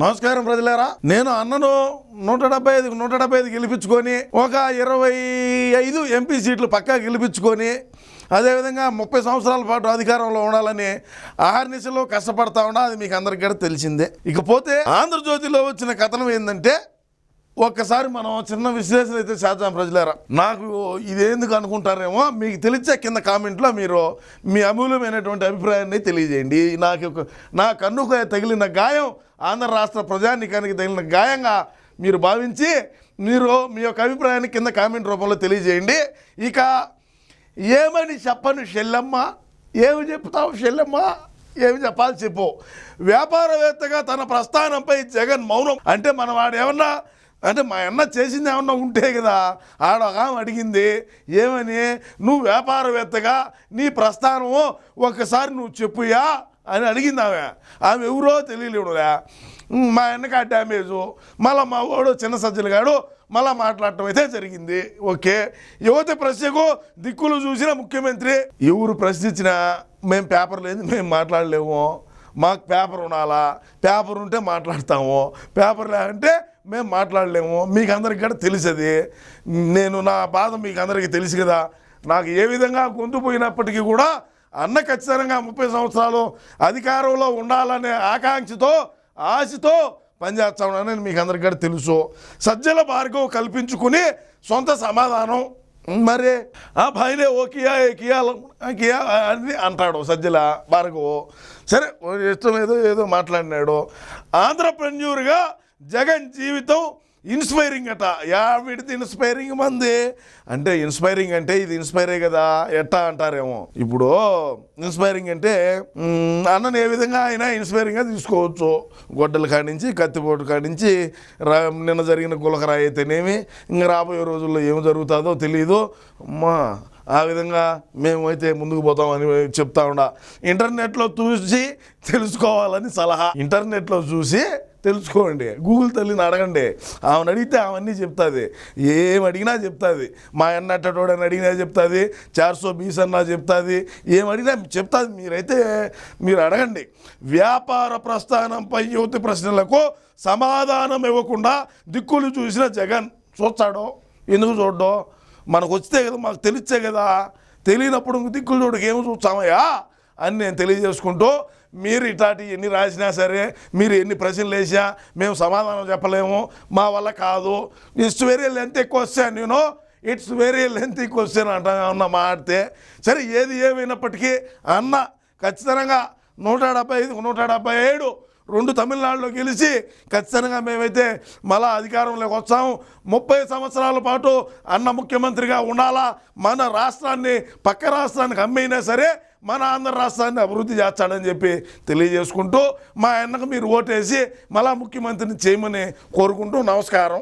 నమస్కారం ప్రజలారా. నేను అన్నను నూట డెబ్బై ఐదు నూట డెబ్బై ఐదు గెలిపించుకొని ఒక ఇరవై ఐదు ఎంపీ సీట్లు పక్కా గెలిపించుకొని అదేవిధంగా ముప్పై సంవత్సరాల పాటు అధికారంలో ఉండాలని ఆహర్నిశలో కష్టపడతా ఉన్నా అది మీకు అందరికీ కూడా తెలిసిందే. ఇకపోతే ఆంధ్రజ్యోతిలో వచ్చిన కథనం ఏంటంటే ఒక్కసారి మనం చిన్న విశ్లేషణ అయితే చేద్దాం ప్రజలారా. నాకు ఇదేందుకు అనుకుంటారేమో మీకు తెలిసే కింద కామెంట్లో మీరు మీ అమూల్యమైనటువంటి అభిప్రాయాన్ని తెలియజేయండి. నాకు నా కన్నుకు తగిలిన గాయం ఆంధ్ర రాష్ట్ర ప్రజానికానికి తగిలిన గాయంగా మీరు భావించి మీరు మీ యొక్క అభిప్రాయాన్ని కింద కామెంట్ రూపంలో తెలియజేయండి. ఇక ఏమని చెప్పను షెల్లమ్మ? ఏమి చెప్తావు షెల్లమ్మ? ఏమి చెప్పాలి చెప్పు. వ్యాపారవేత్తగా తన ప్రస్థానంపై జగన్ మౌనం. అంటే మన వాడు ఏమన్నా అంటే మా అన్న చేసింది ఏమన్నా ఉంటే కదా ఆడ ఒక అడిగింది ఏమని? నువ్వు వ్యాపారవేత్తగా నీ ప్రస్థానము ఒకసారి నువ్వు చెప్పుయా అని అడిగింది ఆమె. ఆమె ఎవరో తెలియలేడులే. మా అన్నకి ఆ డ్యామేజు. మళ్ళీ మా వాడు చిన్న సజ్జలు గాడు మళ్ళా మాట్లాడటం అయితే జరిగింది. ఓకే. యువత ప్రశ్నకు దిక్కులు చూసిన ముఖ్యమంత్రి ఎవరు ప్రశ్నించినా మేము పేపర్ లేదు మేము మాట్లాడలేము. మాకు పేపర్ ఉండాలా? పేపర్ ఉంటే మాట్లాడతాము. పేపర్ లేదంటే మేము మాట్లాడలేము మీకు అందరికి కూడా తెలిసేది. నేను నా బాధ మీకు అందరికీ తెలుసు కదా. నాకు ఏ విధంగా గొంతు పోయినప్పటికీ కూడా అన్న ఖచ్చితంగా ముప్పై సంవత్సరాలు అధికారంలో ఉండాలనే ఆకాంక్షతో ఆశతో పనిచేస్తామని మీకు అందరికీ కూడా తెలుసు. సజ్జల భార్గవ్ కల్పించుకుని సొంత సమాధానం. మరి ఆ పైన ఓ కియా ఏ కియా కియా అని అంటాడు సజ్జల భార్గవ్. సరే ఇష్టం ఏదో ఏదో మాట్లాడినాడు. ఆంధ్రప్రెన్యూర్గా జగన్ జీవితం ఇన్స్పైరింగ్ అట. యా విడితే ఇన్స్పైరింగ్ మంది. అంటే ఇన్స్పైరింగ్ అంటే ఇది ఇన్స్పైరే కదా ఎట్టా అంటారేమో. ఇప్పుడు ఇన్స్పైరింగ్ అంటే అన్నను ఏ విధంగా అయినా ఇన్స్పైరింగ్గా తీసుకోవచ్చు. గొడ్డల కాడించి కత్తిపోటు కాడించి రా నిన్న జరిగిన గులకరాయి అయితేనేమి ఇంకా రాబోయే రోజుల్లో ఏం జరుగుతుందో తెలియదు అమ్మా ఆ విధంగా మేమైతే ముందుకు పోతామని చెప్తా ఉండ. ఇంటర్నెట్లో చూసి తెలుసుకోవాలని సలహా. ఇంటర్నెట్లో చూసి తెలుసుకోండి. గూగుల్ తల్లిని అడగండి. ఆమెను అడిగితే అవన్నీ చెప్తుంది. ఏం అడిగినా చెప్తుంది. మా అన్న అట్టటోడని అడిగినా చెప్తుంది. చార్సో బీస్ అన్నా చెప్తుంది. ఏం అడిగినా చెప్తుంది. మీరైతే మీరు అడగండి. వ్యాపార ప్రస్థానంపై యువతి ప్రశ్నలకు సమాధానం ఇవ్వకుండా దిక్కులు చూసిన జగన్ చూస్తాడో? ఎందుకు చూడ్డో? మనకు వస్తే కదా మాకు తెలిస్తే కదా. తెలియనప్పుడు దిక్కులు చూడకేమి చూస్తామయ్యా? అని నేను తెలియజేసుకుంటూ మీరు ఇట్లాంటి ఎన్ని రాసినా సరే మీరు ఎన్ని ప్రశ్నలు వేసినా మేము సమాధానం చెప్పలేము. మా వల్ల కాదు. ఇట్స్ వెరీ లెంత్ క్వశ్చన్ నేను ఇట్స్ వెరీ లెంత్ క్వశ్చన్ అంట అన్న మాడితే. సరే ఏది ఏమైనప్పటికీ అన్న ఖచ్చితంగా నూట డెబ్బై ఐదు నూట డెబ్బై ఏడు రెండు తమిళనాడులో గెలిచి ఖచ్చితంగా మేమైతే మళ్ళా అధికారంలోకి వచ్చాము ముప్పై సంవత్సరాల పాటు అన్న ముఖ్యమంత్రిగా ఉండాలా? మన రాష్ట్రాన్ని పక్క రాష్ట్రానికి అమ్మైనా సరే మన ఆంధ్ర రాష్ట్రాన్ని అభివృద్ధి చేస్తాడని చెప్పి తెలియజేసుకుంటూ మా అన్నకు మీరు ఓటేసి మళ్ళా ముఖ్యమంత్రిని చేయమని కోరుకుంటూ నమస్కారం.